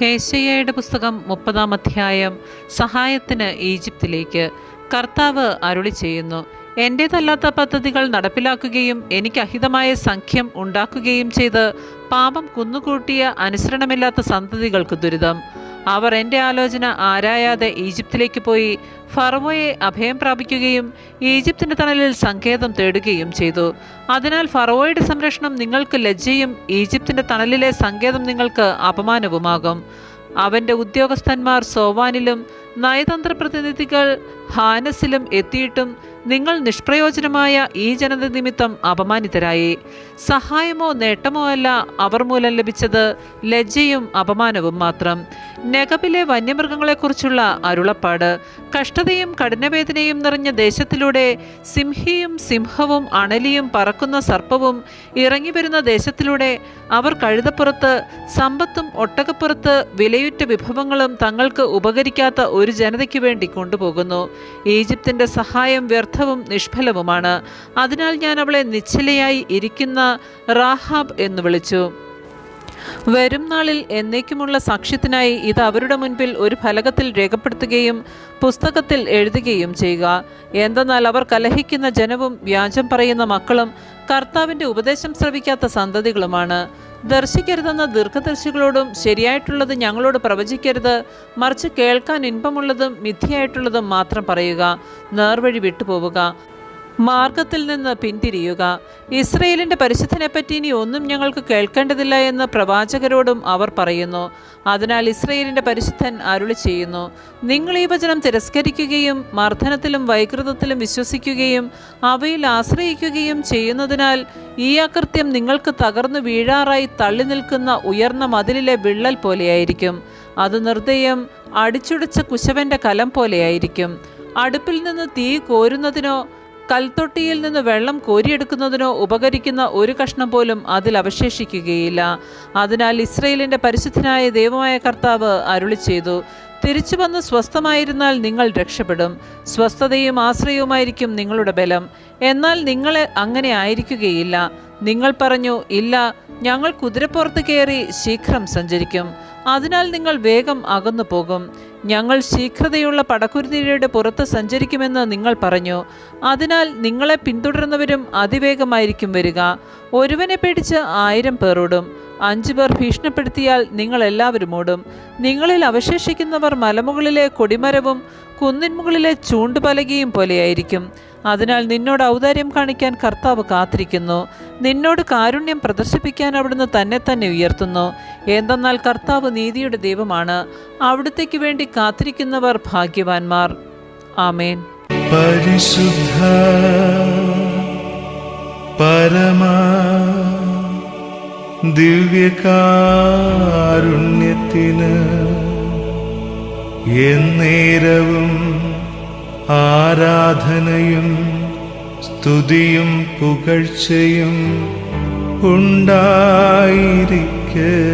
ഹേശയ്യയുടെ പുസ്തകം മുപ്പതാം അധ്യായം സഹായത്തിന് ഈജിപ്തിലേക്ക്. കർത്താവ് അരുളി ചെയ്യുന്നു എന്റേതല്ലാത്ത പദ്ധതികൾ നടപ്പിലാക്കുകയും എനിക്ക് അഹിതമായ സംഖ്യം ഉണ്ടാക്കുകയും ചെയ്ത് പാപം കുന്നുകൂട്ടിയ അനുസരണമില്ലാത്ത സന്തതികൾക്ക് ദുരിതം. അവർ എന്റെ ആലോചന ആരായാതെ ഈജിപ്തിലേക്ക് പോയി ഫറവോയെ അഭയം പ്രാപിക്കുകയും ഈജിപ്തിന്റെ തണലിൽ സങ്കേതം തേടുകയും ചെയ്തു. അതിനാൽ ഫറവോയുടെ സംരക്ഷണം നിങ്ങൾക്ക് ലജ്ജയും ഈജിപ്തിന്റെ തണലിലെ സങ്കേതം നിങ്ങൾക്ക് അപമാനവുമാകും. അവന്റെ ഉദ്യോഗസ്ഥന്മാർ സോവാനിലും നയതന്ത്ര പ്രതിനിധികൾ ഹാനസിലും എത്തിയിട്ടും നിങ്ങൾ നിഷ്പ്രയോജനമായ ഈ ജനത നിമിത്തം അപമാനിതരായി. സഹായമോ നേട്ടമോ അല്ല അവർ മൂലം ലഭിച്ചത് ലജ്ജയും അപമാനവും മാത്രം. നെഗബിലെ വന്യമൃഗങ്ങളെക്കുറിച്ചുള്ള അരുളപ്പാട് കഷ്ടതയും കഠിനവേദനയും നിറഞ്ഞ ദേശത്തിലൂടെ സിംഹിയും സിംഹവും അണലിയും പറക്കുന്ന സർപ്പവും ഇറങ്ങി വരുന്ന ദേശത്തിലൂടെ അവർ കഴുതപ്പുറത്ത് സമ്പത്തും ഒട്ടകപ്പുറത്ത് വിലയുറ്റ വിഭവങ്ങളും തങ്ങൾക്ക് ഉപകരിക്കാത്ത ഒരു ജനതയ്ക്ക് വേണ്ടി കൊണ്ടുപോകുന്നു. ഈജിപ്തിന്റെ സഹായം വ്യർത്ഥവും നിഷ്ഫലവുമാണ്. അതിനാൽ ഞാൻ അവളെ നിശ്ചലയായി ഇരിക്കുന്ന റാഹാബ് എന്ന് വിളിച്ചു. വരും നാളിൽ എന്നേക്കുമുള്ള സാക്ഷ്യത്തിനായി ഇത് അവരുടെ മുൻപിൽ ഒരു ഫലകത്തിൽ രേഖപ്പെടുത്തുകയും പുസ്തകത്തിൽ എഴുതുകയും ചെയ്യുക. എന്തെന്നാൽ അവർ കലഹിക്കുന്ന ജനവും വ്യാജം പറയുന്ന മക്കളും കർത്താവിന്റെ ഉപദേശം ശ്രവിക്കാത്ത സന്തതികളുമാണ്. ദർശിക്കരുതെന്ന ദീർഘദർശികളോടും ശരിയായിട്ടുള്ളത് ഞങ്ങളോട് പ്രവചിക്കരുത് മറിച്ച് കേൾക്കാൻ ഇൻപമുള്ളതും മിഥ്യയായിട്ടുള്ളതും മാത്രം പറയുക നേർവഴി വിട്ടുപോവുക. മാർഗത്തിൽ നിന്ന് പിന്തിരിയുക. ഇസ്രയേലിന്റെ പരിശുദ്ധനെപ്പറ്റി ഇനി ഒന്നും ഞങ്ങൾക്ക് കേൾക്കേണ്ടതില്ല എന്ന് പ്രവാചകരോടും അവർ പറയുന്നു. അതിനാൽ ഇസ്രയേലിന്റെ പരിശുദ്ധൻ അരുളി ചെയ്യുന്നു. നിങ്ങൾ ഈ വചനം തിരസ്കരിക്കുകയും മർദ്ദനത്തിലും വൈകൃതത്തിലും വിശ്വസിക്കുകയും അവയിൽ ആശ്രയിക്കുകയും ചെയ്യുന്നതിനാൽ ഈ അകൃത്യം നിങ്ങൾക്ക് തകർന്നു വീഴാറായി തള്ളി നിൽക്കുന്ന ഉയർന്ന മതിലിലെ വിള്ളൽ പോലെയായിരിക്കും. അത് നിർദ്ദയം അടിച്ചുടച്ച കുശവന്റെ കലം പോലെയായിരിക്കും. അടുപ്പിൽ നിന്ന് തീ കോരുന്നതിനോ കൽത്തൊട്ടിയിൽ നിന്ന് വെള്ളം കോരിയെടുക്കുന്നതിനോ ഉപകരിക്കുന്ന ഒരു കഷ്ണം പോലും അതിൽ അവശേഷിക്കുകയില്ല. അതിനാൽ ഇസ്രയേലിന്റെ പരിശുദ്ധനായ ദൈവമായ കർത്താവ് അരുളി ചെയ്തു തിരിച്ചു വന്ന് സ്വസ്ഥമായിരുന്നാൽ നിങ്ങൾ രക്ഷപ്പെടും. സ്വസ്ഥതയും ആശ്രയവുമായിരിക്കും നിങ്ങളുടെ ബലം. എന്നാൽ നിങ്ങളെ അങ്ങനെ ആയിരിക്കുകയില്ല. നിങ്ങൾ പറഞ്ഞു ഇല്ല ഞങ്ങൾ കുതിരപ്പുറത്ത് കയറി ശീഘ്രം സഞ്ചരിക്കും. അതിനാൽ നിങ്ങൾ വേഗം അകന്നു പോകും ഞങ്ങൾ ശീഘ്രതയുള്ള പടക്കുരുതിയുടെ പുറത്ത് സഞ്ചരിക്കുമെന്ന് നിങ്ങൾ പറഞ്ഞു. അതിനാൽ നിങ്ങളെ പിന്തുടരുന്നവരും അതിവേഗമായിരിക്കും വരിക. ഒരുവനെ പേടിച്ച് ആയിരം പേരോടും അഞ്ചു പേർ ഭീഷണിപ്പെടുത്തിയാൽ നിങ്ങൾ എല്ലാവരും ഓടും. നിങ്ങളിൽ അവശേഷിക്കുന്നവർ മലമുകളിലെ കൊടിമരവും കുന്നിൻമുകളിലെ ചൂണ്ടുപലകയും പോലെയായിരിക്കും. അതിനാൽ നിന്നോട് ഔദാര്യം കാണിക്കാൻ കർത്താവ് കാത്തിരിക്കുന്നു. നിന്നോട് കാരുണ്യം പ്രദർശിപ്പിക്കാൻ അവിടുന്ന് തന്നെ തന്നെ ഉയർത്തുന്നു. എന്തെന്നാൽ കർത്താവ് നീതിയുടെ ദൈവമാണ്. അവിടുത്തേക്ക് വേണ്ടി കാത്തിരിക്കുന്നവർ ഭാഗ്യവാന്മാർ. ആമേൻ. പരിശുദ്ധ പരമ ദിവ്യകാരുണ്യത്തിന് എന്നേരവും ആരാധനയും സ്തുതിയും പുകഴ്ചയും ഉണ്ടായിരിക്കട്ടെ